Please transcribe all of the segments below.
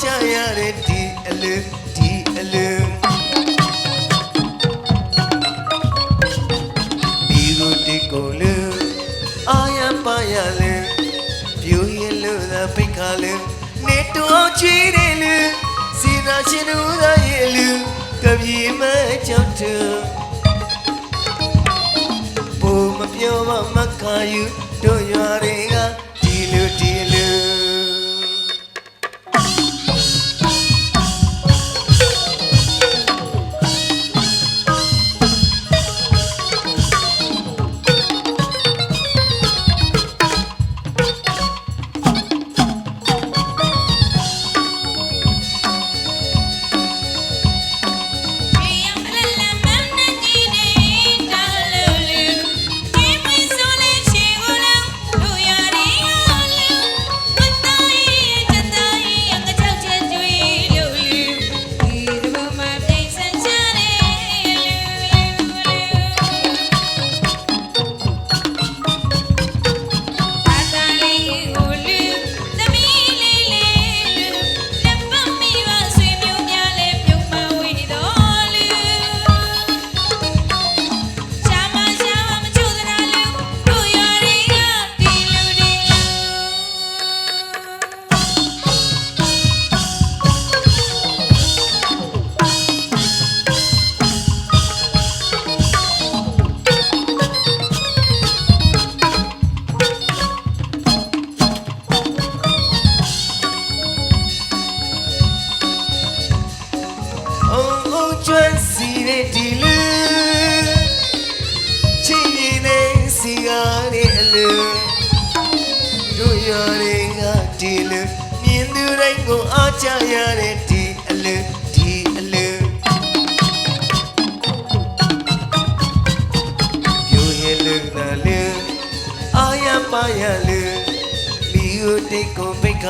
ချရတဲ့ဒီအလူဒီအလူဒီလိုဒီကိုလူအာရပါရလူပြူရင်လူသာပိတ်ခါလူနေတော့ချီတယ်လူစီနာရှင်တို့သာရဲ့လူကပြေမဲ့ကြောက်တူဘူမပြောမမခါယူတို့ရွာတွေက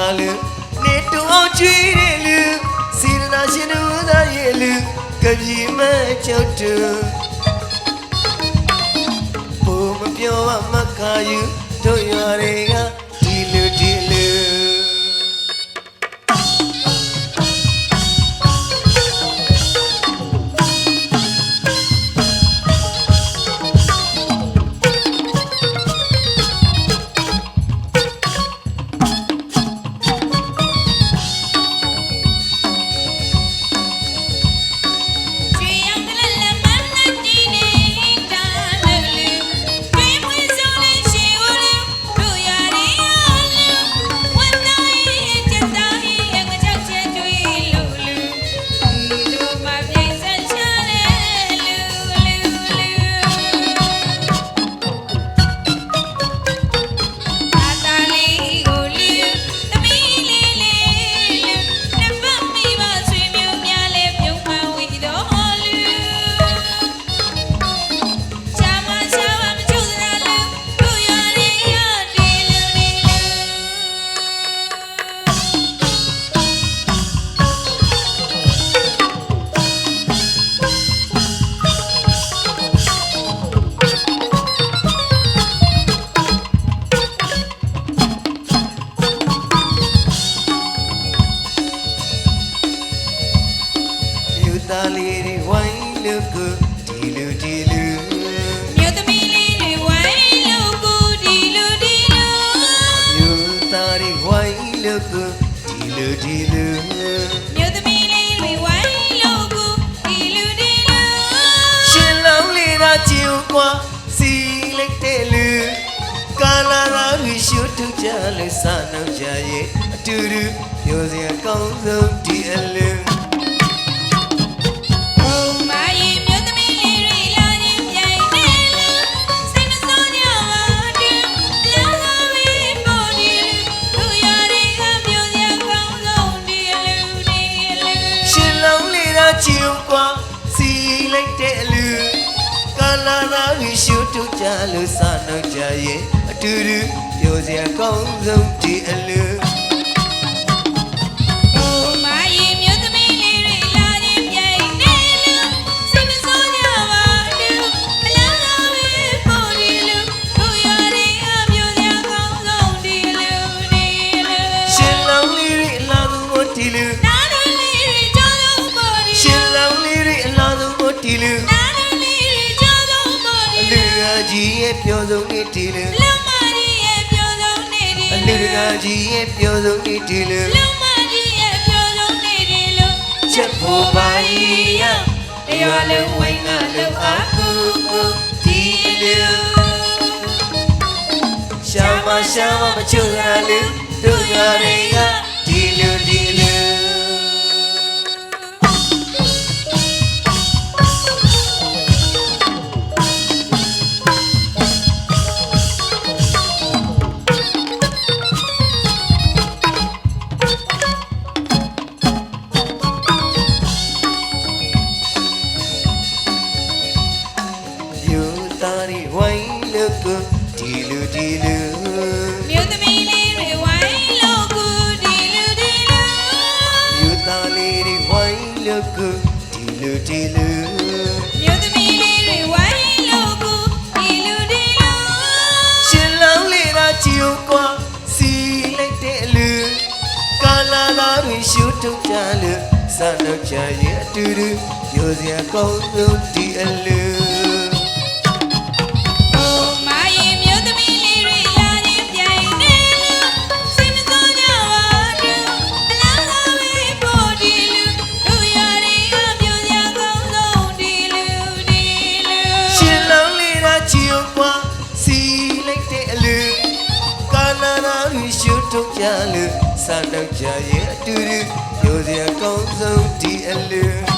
ကိုပိတ်ခါလူနေတော့ချွေးတဲ့လူစီရနာရှင်တို့သာရဲ့လူကပြေမဲ့ချောက်တူဘုံမပြောမခါယူတို့ရွာတွေက လို့ကိုဒီလူဒီလူမြို့သမီးလေးတွေဝိုင်းလို့ကိုဒီလူဒီလူယူသားတွေဝိုင်းလို့ကိုဒီလူဒီလူမြို့သမီးလေးတွေဝိုင်းလို့ကိုဒီလူဒီလူရှင်လောင်းလေးသာကြည့်ကွာစီလိုက်တဲ့လူကာလာရာဝီရှုထုကြလို့စနှောက်ကြရဲ့အတူတူပြောစရာကောင်းဆုံးဒီအလူ လာရာဝီရှုထုကြလို့စနှောက်ကြရဲ့အတူတူပြောစရာကောင်းဆုံးဒီအလူ ကြီးရဲ့ပြောဆုံးနေတီလူလုံမကြီးရဲ့ပြောဆုံးနေဒီအလူငါကြီးရဲ့ပြောဆုံးနေတီလူလုံမကြီးရဲ့ပြောဆုံးနေဒီလို့ချက်ဖို့ပါရတရွာလုံးဝိုင်းကလုံအားကူကူတီလူရှာမရှာမမချူရလူတို့ရတွေက င်းလို့ကိုဒီလူဒီလူမြို့သမီးလေးတွေဝိုင်းလို့ကူဒီလူဒီလူယူသားလေးရီဝိုင်းလို့ကိုဒီလူဒီလူမြို့သမီးလေးတွေဝိုင်းလို့ကူဒီလူဒီလူရှင်လောင်းလေးရာချီကိုကွာစီလိုက်တဲ့လူကာလာလာတွေရှူထုတ်ကြလူစနောက်ချရဲ့အတူတူပြောစရာကောင်းဆုံးဒီအလူ ကာလာလာတွေရှူထုတ်ကြလူစနောက်ချရဲ့အတူတူပြောစရာကောင်းဆုံးဒီအလူ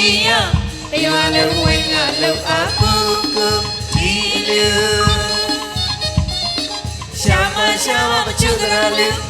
ပါရတရွာလုံးဝင်းကလောက်အားကိုကိုတီလူရှာမရှာမမချူကြလူတို့ရရ